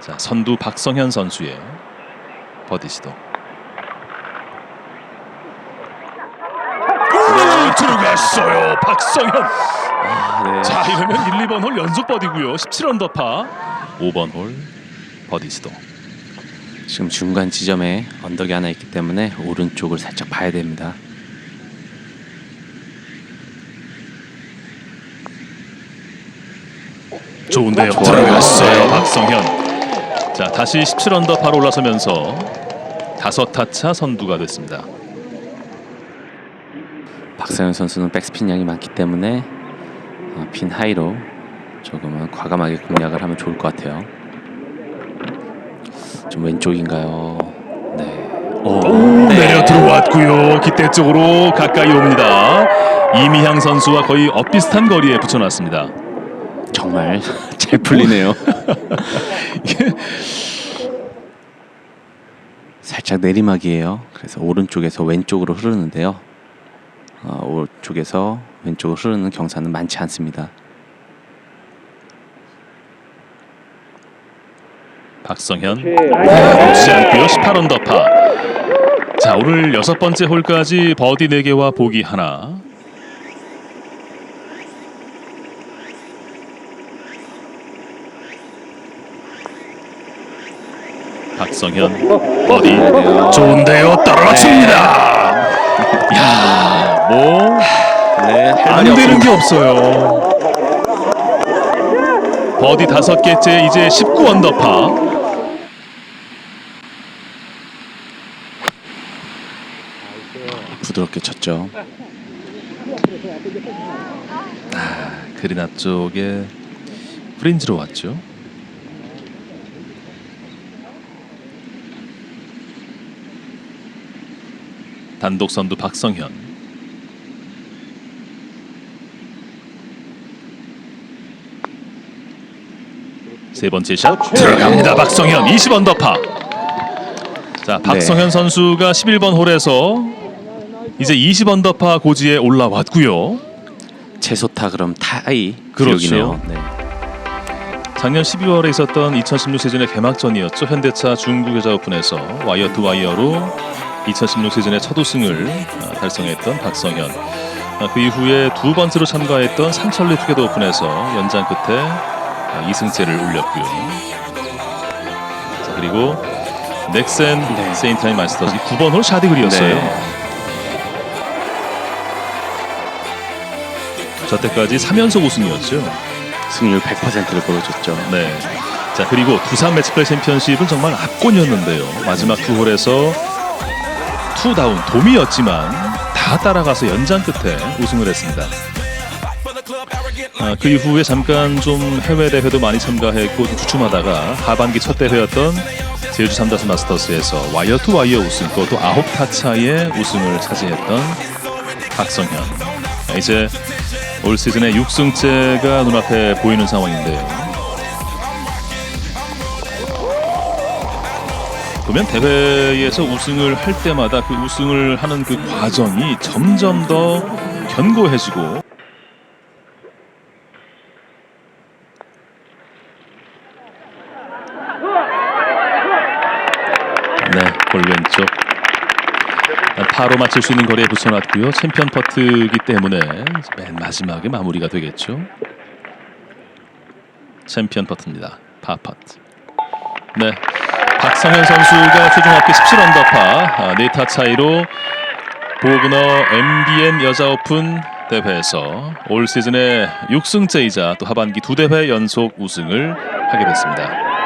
자 선두 박성현 선수의 버디 시도. 오, 들어갔어요 박성현. 아, 네. 자 이러면 1, 2번 홀 연속 버디고요. 17언더파 5번 홀 버디 시도. 지금 중간 지점에 언덕이 하나 있기 때문에 오른쪽을 살짝 봐야 됩니다. 좋은데요. 들어갔어요. 네. 박성현. 자 다시 17언더파로 올라서면서 다섯 타차 선두가 됐습니다. 박상현 선수는 백스핀 양이 많기 때문에 어, 핀 하이로 조금은 과감하게 공략을 하면 좋을 것 같아요. 좀 왼쪽인가요? 네. 오, 내려 들어왔고요. 기대 쪽으로 가까이 옵니다. 이미향 선수와 거의 엇비슷한 거리에 붙여놨습니다. 정말 잘 풀리네요. 살짝 내리막이에요. 그래서 오른쪽에서 왼쪽으로 흐르는데요. 어, 오른쪽에서 왼쪽으로 흐르는 경사는 많지 않습니다. 박성현 놓지 않고요. 18언더파. 자 오늘 여섯 번째 홀까지 버디 4개와 보기 하나. 박성현 버디 좋은데요 떨어집니다. 야뭐 네, 안 되는 게 없어요. 버디 다섯 개째 이제 19 언더파. 부드럽게 쳤죠. 그린 앞쪽에 프린지로 왔죠. 단독 선두 박성현. 세 번째 샷 들어갑니다. 박성현 20 언더파. 자, 박성현 선수가 11번 홀에서 이제 20 언더파 고지에 올라왔고요. 채소타 그럼 타이 그렇죠. 기록이네요. 네. 작년 12월에 있었던 2016 시즌의 개막전이었죠. 현대차 중국 여자 오픈에서 와이어 투 와이어로 2016 시즌의 첫 우승을 아, 달성했던 박성현. 아, 그 이후에 두 번째로 참가했던 상철리 투게더 오픈에서 연장 끝에 아, 2승째를 올렸고요. 자, 그리고 넥센 네. 세인트라인 마스터즈 9번 홀 샤디글이었어요. 네. 저 때까지 3연속 우승이었죠. 승률 100%를 보여줬죠. 네. 자 그리고 두산 매치플레이 챔피언십은 정말 압권이었는데요. 마지막 두 홀에서 투다운 돔이었지만 다 따라가서 연장 끝에 우승을 했습니다. 아, 그 이후에 잠깐 좀 해외 대회도 많이 참가했고 좀 주춤하다가 하반기 첫 대회였던 제주 삼다수 마스터스에서 와이어 투 와이어 우승 그것도 아홉 타 차의 우승을 차지했던 박성현. 자, 이제 올 시즌의 6승째가 눈앞에 보이는 상황인데요. 보면 대회에서 우승을 할 때마다 그 우승을 하는 그 과정이 점점 더 견고해지고 네, 볼 왼쪽 파로 맞출 수 있는 거리에 붙여놨고요. 챔피언 퍼트이기 때문에 맨 마지막에 마무리가 되겠죠. 챔피언 퍼트입니다. 파 퍼트. 네, 박성현 선수가 최종 합계 17언더파 아, 네타 차이로 보그너 MBN 여자 오픈 대회에서 올 시즌의 6승째이자 또 하반기 두 대회 연속 우승을 하게 됐습니다.